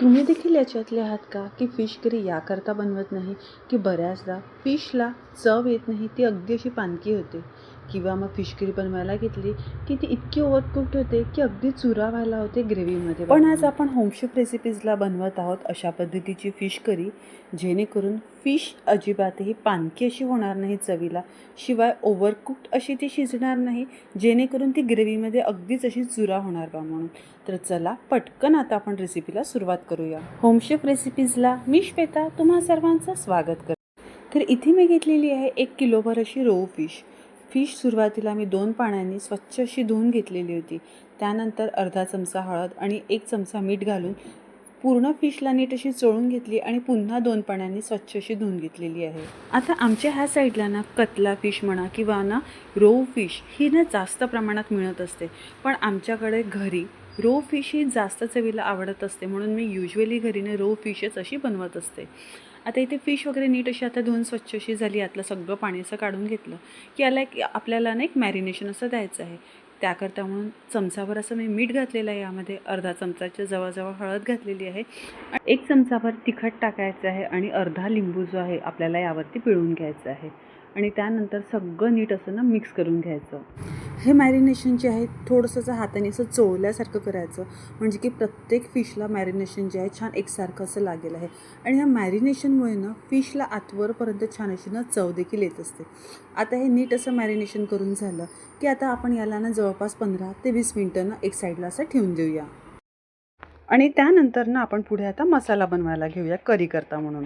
तुम्ही देखील याच्यातले आहात का? की फिश करी याकरता बनवत नाही? की बऱ्याचदा फिशला चव येत नाही ती अगदी अशी पानकी होते. किंवा मग फिश करी बनवायला घेतली की ती इतकी ओव्हरकुक्ड होते की अगदी चुरा व्हायला होते ग्रेव्हीमध्ये पण आज आपण होमशेफ रेसिपीजला बनवत आहोत अशा पद्धतीची फिश करी जेणेकरून फिश अजिबातही पानकी अशी होणार नाही चवीला शिवाय ओव्हरकुक्ड अशी ती शिजणार नाही जेणेकरून ती ग्रेव्हीमध्ये अगदीच अशी चुरा होणार बा म्हणून. तर चला पटकन आता आपण रेसिपीला सुरुवात करूया. होमशेफ रेसिपीजला मी श्वेता तुम्हा सर्वांचं स्वागत करते. तर इथे मी घेतलेली आहे एक किलोभर अशी रो फिश फिश सुरुवातीला मी दोन पाण्याने स्वच्छ अशी धुवून घेतलेली होती. त्यानंतर अर्धा चमचा हळद आणि एक चमचा मीठ घालून पूर्ण फिशला नीट अशी चोळून घेतली आणि पुन्हा दोन पाण्याने स्वच्छ अशी धुवून घेतलेली आहे. आता आमच्या ह्या साईडला ना कतला फिश म्हणा किंवा ना रो फिश ही ना जास्त प्रमाणात मिळत असते. पण आमच्याकडे घरी रो फिश ही जास्त चवीला आवडत असते म्हणून मी युजली घरीने रो फिशच अशी बनवत असते. आता इथे फिश वगैरे नीट अशी आता धुवून स्वच्छ अशी झाली यातलं सगळं पाणी असं काढून घेतलं की याला एक आपल्याला ना एक मॅरिनेशन असं द्यायचं आहे. त्याकरता म्हणून चमचाभर असं मी मीठ घातलेलं आहे यामध्ये अर्धा चमचाच्या जवळजवळ हळद घातलेली आहे. आणि एक चमचाभर तिखट टाकायचं आहे आणि अर्धा लिंबू जो आहे आपल्याला यावरती पिळून घ्यायचं आहे. आणि त्यानंतर सगळं नीट असं ना मिक्स करून घ्यायचं. हे मॅरिनेशन जे आहे थोडंसं हाताने असं चोळल्यासारखं करायचं. म्हणजे की प्रत्येक फिशला मॅरिनेशन जे आहे छान एकसारखं असं लागेल आहे. आणि ह्या मॅरिनेशनमुळे ना फिशला आतवरपर्यंत छान अशी ना चव देखील येत असते. आता हे नीट असं मॅरिनेशन करून झालं की आता आपण याला ना जवळपास पंधरा ते वीस मिनटं ना एक साईडला असं ठेवून देऊया. आणि त्यानंतर ना आपण पुढे आता मसाला बनवायला घेऊया करी करता म्हणून.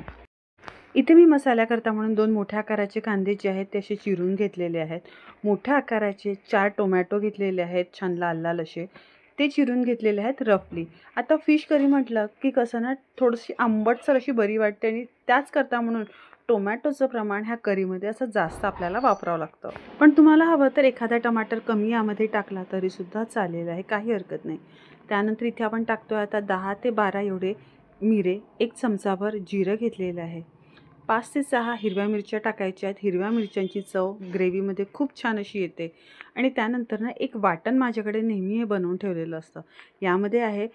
इथे मी मसाल्याकरता म्हणून दोन मोठ्या आकाराचे कांदे जे आहेत ते असे चिरून घेतलेले आहेत. मोठ्या आकाराचे चार टोमॅटो घेतलेले आहेत छान लाल लाल असे. ते चिरून घेतलेले आहेत रफली. आता फिश करी म्हटलं की कसं ना थोडीशी आंबटसर अशी बरी वाटते आणि त्याच करता म्हणून टोमॅटोचं प्रमाण ह्या करीमध्ये असं जास्त आपल्याला वापरावं लागतं. पण तुम्हाला हवं तर एखादा टमाटर कमी यामध्ये टाकला तरीसुद्धा चालेल आहे काही हरकत नाही. त्यानंतर इथे आपण टाकतो आता दहा ते बारा एवढे मिरे एक चमचाभर जिरं घेतलेलं आहे. पाच ते सहा हिरव्या मिरच्या टाकायच्या आहेत. हिरव्या मिरच्यांची चव ग्रेव्हीमध्ये खूप छान अशी येते. आणि त्यानंतर ना एक वाटण माझ्याकडे नेहमी हे बनवून ठेवलेलं असतं. यामध्ये आहे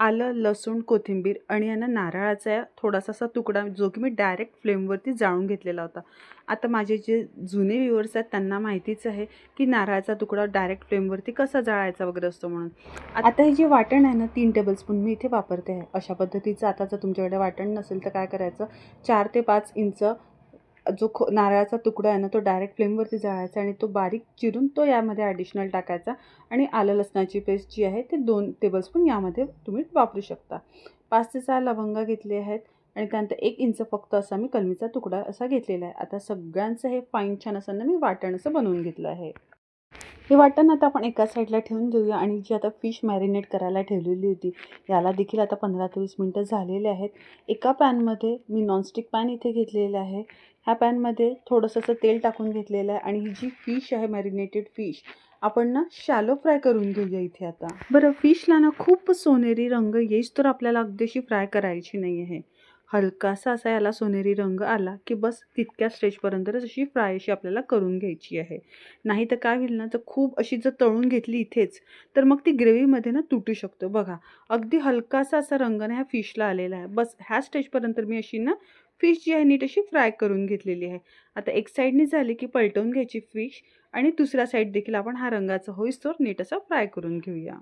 आलं लसूण कोथिंबीर आणि यांना नारळाचा थोडासा असा तुकडा जो की मी डायरेक्ट फ्लेमवरती जाळून घेतलेला होता. आता माझे जे जुने व्ह्युअर्स आहेत त्यांना माहितीच आहे की नारळाचा तुकडा डायरेक्ट फ्लेमवरती कसा जाळायचा वगैरे असतो म्हणून. आता हे जे वाटण आहे ना तीन टेबलस्पून मी इथे वापरते आहे. अशा पद्धतीचं आता जर तुमच्याकडे वाटण नसेल तर काय करायचं? चार ते पाच इंच जो खो नारळाचा तुकडा आहे ना तो डायरेक्ट फ्लेमवरती जाळायचा आणि तो बारीक चिरून तो यामध्ये ॲडिशनल टाकायचा आणि आलं लसणाची पेस्ट जी आहे ते दोन टेबलस्पून यामध्ये तुम्ही वापरू शकता. पाच ते सहा लवंगा घेतले आहेत आणि त्यानंतर एक इंच फक्त असा मी कलमीचा तुकडा असा घेतलेला आहे. आता सगळ्यांचं हे फाईन छान असं ना मी वाटण असं बनवून घेतलं आहे. हे वाटण आता आपण एका साईडला ठेवून देऊया आणि जी आता फिश मॅरिनेट करायला ठेवलेली होती याला देखील आता पंधरा ते वीस मिनटं झालेले आहेत. एका पॅनमध्ये मी नॉनस्टिक पॅन इथे घेतलेलं आहे. ह्या पॅनमध्ये थोडंसं असं तेल टाकून घेतलेलं आहे आणि ही जी फिश आहे मॅरिनेटेड फिश आपण ना शॅलो फ्राय करून घेऊया इथे आता. बरं फिशला ना खूप सोनेरी रंग येईच तर आपल्याला अगदीशी फ्राय करायची नाही आहे हलकासा असा याला सोनेरी रंग आला की बस तितक्या स्टेजपर्यंतच अशी फ्राय अशी आपल्याला करून घ्यायची आहे. नाही तर काय होईल ना तर खूप अशी जर तळून घेतली इथेच तर मग ती ग्रेव्हीमध्ये ना तुटू शकतो. बघा अगदी हलकासा असा रंग ना ह्या फिशला आलेला आहे. बस ह्या स्टेजपर्यंत मी अशी ना फिश जी आहे नीट अशी फ्राय करून घेतलेली आहे. आता एक साईडने झाली की पलटवून घ्यायची फिश आणि दुसऱ्या साईड देखील आपण हा रंगाचा होईस्तोर नीट असा फ्राय करून घेऊया.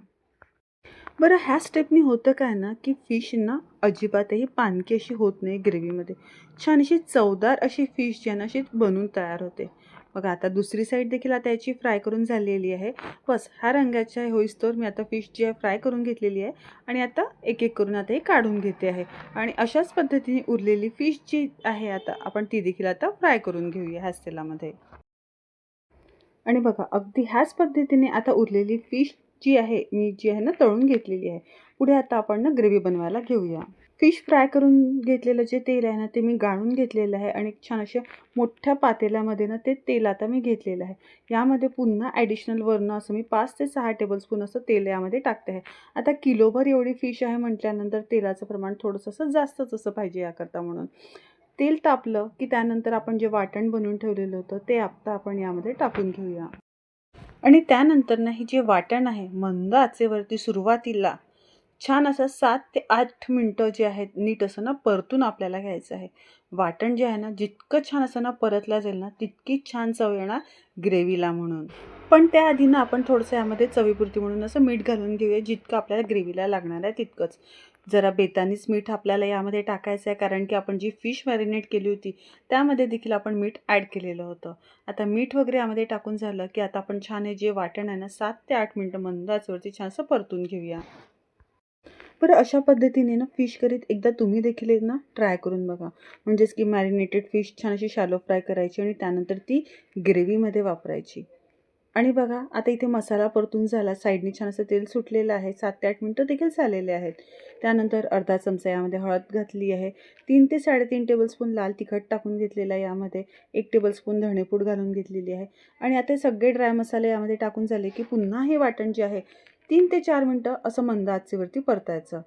बरं ह्या स्टेपनी होतं काय ना की फिश ना अजिबातही पानकी अशी होत नाही ग्रेव्हीमध्ये छान अशी चवदार अशी फिश जी आहे ना अशी बनून तयार होते. बघा आता दुसरी साईड देखील आता याची फ्राय करून झालेली आहे. बस ह्या रंगाच्या होईस्तोवर मी आता फिश जी आहे फ्राय करून घेतलेली आहे. आणि आता एक एक करून आता हे काढून घेते आहे. आणि अशाच पद्धतीने उरलेली फिश जी आहे आता आपण ती देखील आता फ्राय करून घेऊया ह्याच तेलामध्ये आणि बघा अगदी ह्याच पद्धतीने आता उरलेली फिश जी आहे मी जी आहे ना तळून घेतलेली आहे. पुढे आता आपण ना ग्रेव्ही बनवायला घेऊया. फिश फ्राय करून घेतलेलं जे तेल आहे ना ते मी गाळून घेतलेलं आहे आणि छान अशा मोठ्या पातेल्यामध्ये ना ते तेल आता मी घेतलेलं आहे. यामध्ये पुन्हा ॲडिशनल वरनं असं मी पाच ते सहा टेबलस्पून असं तेल यामध्ये टाकते आहे. आता किलोभर एवढी फिश आहे म्हटल्यानंतर तेलाचं प्रमाण थोडंसं असं जास्तच असं पाहिजे याकरता म्हणून. तेल तापलं की त्यानंतर आपण जे वाटण बनवून ठेवलेलं होतं ते आत्ता आपण यामध्ये टाकून घेऊया. आणि त्यानंतर ना हे जे वाटण आहे मंद आचेवरती सुरुवातीला छान असं सात ते आठ मिनटं जे आहेत नीट असं ना परतून आपल्याला घ्यायचं आहे. वाटण जे आहे ना जितकं छान असं ना परतलं जाईल ना तितकी छान चव येणार ग्रेव्हीला म्हणून. पण त्याआधी ना आपण थोडंसं यामध्ये चवीपुरती म्हणून असं मीठ घालून घेऊया जितकं आपल्याला ग्रेव्हीला लागणार आहे तितकंच. जरा बेतानीच मीठ आपल्याला यामध्ये टाकायचं आहे कारण की आपण जी फिश मॅरिनेट केली होती त्यामध्ये देखील आपण मीठ ॲड केलेलं होतं. आता मीठ वगैरे यामध्ये टाकून झालं की आता आपण छान हे जे वाटण आहे ना सात ते आठ मिनटं मंदाचवरती छानसं छान असं परतून घेऊया. बरं अशा पद्धतीने ना फिश करीत एकदा तुम्ही देखील एक ना ट्राय करून बघा. म्हणजेच की मॅरिनेटेड फिश छान अशी शॅलो फ्राय करायची आणि त्यानंतर ती ग्रेव्हीमध्ये वापरायची. आणि बघा आता इथे मसाला परतून झाला. साईडने छान असं तेल सुटलेलं आहे. सात ते आठ मिनटं देखील झालेले आहेत. त्यानंतर अर्धा चमचा यामध्ये हळद घातली आहे. तीन ते साडेतीन टेबलस्पून लाल तिखट टाकून घेतलेलं आहे यामध्ये. एक टेबलस्पून धणेपूड घालून घेतलेली आहे. आणि आता सगळे ड्राय मसाले यामध्ये टाकून झाले की पुन्हा हे वाटण जे आहे तीन ते चार मिनटं असं मंद आचेवरती परतायचं.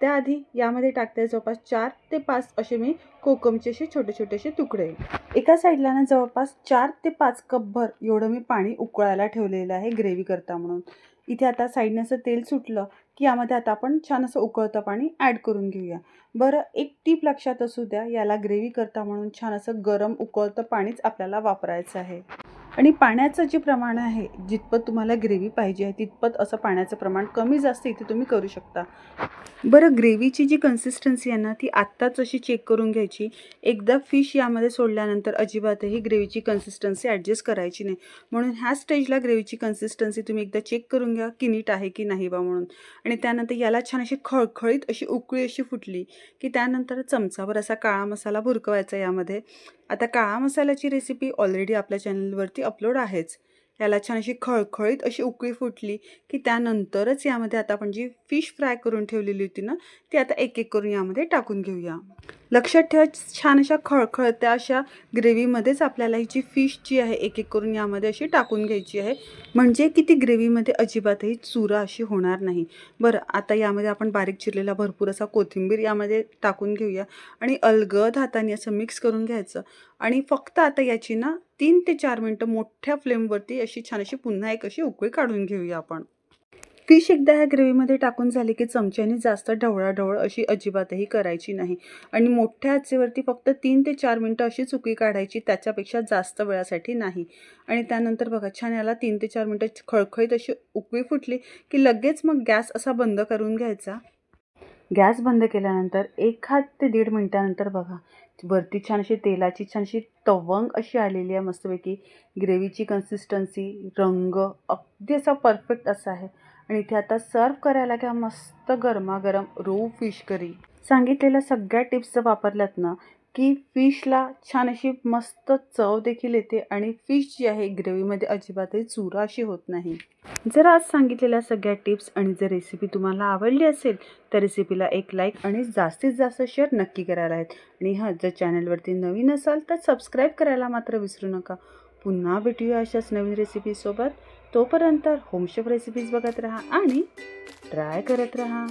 त्याआधी यामध्ये टाकते जवळपास चार ते पाच असे मी कोकमचे असे छोटे छोटेसे तुकडे. एका साईडला ना जवळपास चार ते पाच कपभर एवढं मी पाणी उकळायला ठेवलेलं आहे ग्रेव्ही करता म्हणून. इथे आता साईडनं असं तेल सुटलं की यामध्ये आता आपण छान असं उकळतं पाणी ॲड करून घेऊया. बरं एक टीप लक्षात असू द्या याला ग्रेव्ही करता म्हणून छान असं गरम उकळतं पाणीच आपल्याला वापरायचं आहे. आणि पाण्याचं जे प्रमाण आहे जितपत तुम्हाला ग्रेव्ही पाहिजे आहे तितपत असं पाण्याचं प्रमाण कमी जास्त इथे तुम्ही करू शकता. बरं ग्रेव्हीची जी कन्सिस्टन्सी आहे ना ती आत्ताच अशी चेक करून घ्यायची. एकदा फिश यामध्ये सोडल्यानंतर अजिबातही ग्रेव्हीची कन्सिस्टन्सी ॲडजस्ट करायची नाही. म्हणून ह्या स्टेजला ग्रेव्हीची कन्सिस्टन्सी तुम्ही एकदा चेक करून घ्या की नीट आहे की नाही बा म्हणून. आणि त्यानंतर याला छान अशी खळखळीत अशी उकळी अशी फुटली की त्यानंतर चमचावर असा काळा मसाला भुरकवायचा यामध्ये. आता काळा मसाल्याची रेसिपी ऑलरेडी आपल्या चॅनलवरती अपलोड आहेच. याला छान अशी खळखळीत अशी उकळी फुटली की त्यानंतरच यामध्ये आता आपण जी फिश फ्राय करून ठेवलेली होती ना ती आता एक एक करून यामध्ये टाकून घेऊया. लक्षात ठेवा छान अशा खळखळत्या अशा ग्रेव्हीमध्येच आपल्याला ही जी फिश जी आहे एक एक करून यामध्ये अशी टाकून घ्यायची आहे. म्हणजे की ती ग्रेव्हीमध्ये अजिबातही चुरा अशी होणार नाही. बरं आता यामध्ये आपण बारीक चिरलेला भरपूर असा कोथिंबीर यामध्ये टाकून घेऊया आणि अलगद हाताने असं मिक्स करून घ्यायचं. आणि फक्त आता याची ना तीन ते चार मिनटं मोठ्या फ्लेमवरती अशी छान अशी पुन्हा एक अशी उकळी काढून घेऊया आपण. फिश एकदा ह्या ग्रेव्हीमध्ये टाकून झाली की चमच्याने जास्त ढवळाढवळ अशी अजिबातही करायची नाही. आणि मोठ्या आचेवरती फक्त तीन ते चार मिनटं अशी चुकी काढायची त्याच्यापेक्षा जास्त वेळासाठी नाही. आणि त्यानंतर बघा छान याला तीन ते चार मिनटं खळखळीत अशी उकळी फुटली की लगेच मग गॅस असा बंद करून घ्यायचा. गॅस बंद केल्यानंतर एखाद ते दीड मिनटानंतर बघा. वरती छान अशी तेलाची छानशी तवंग अशी आलेली आहे मस्तपैकी. ग्रेव्हीची कन्सिस्टन्सी रंग अगदी असा परफेक्ट असा आहे. आणि इथे आता सर्व करायला घ्या मस्त गरमागरम रो फिश करी सांगितलेल्या सगळ्या टिप्स जर वापरल्यात ना की फिशला छान अशी मस्त चव देखील येते आणि फिश जी आहे ग्रेव्हीमध्ये अजिबातही चुरा अशी होत नाही. जर आज सांगितलेल्या सगळ्या टिप्स आणि जर रेसिपी तुम्हाला आवडली असेल तर रेसिपीला एक लाईक आणि जास्तीत जास्त शेअर नक्की करायला आहेत. आणि हां जर चॅनलवरती नवीन असाल तर सबस्क्राईब करायला मात्र विसरू नका. पुन्हा भेटूया अशाच नवीन रेसिपीसोबत तोपर्यंत होमशेफ रेसिपीज बघत राहा आणि ट्राय करत राहा.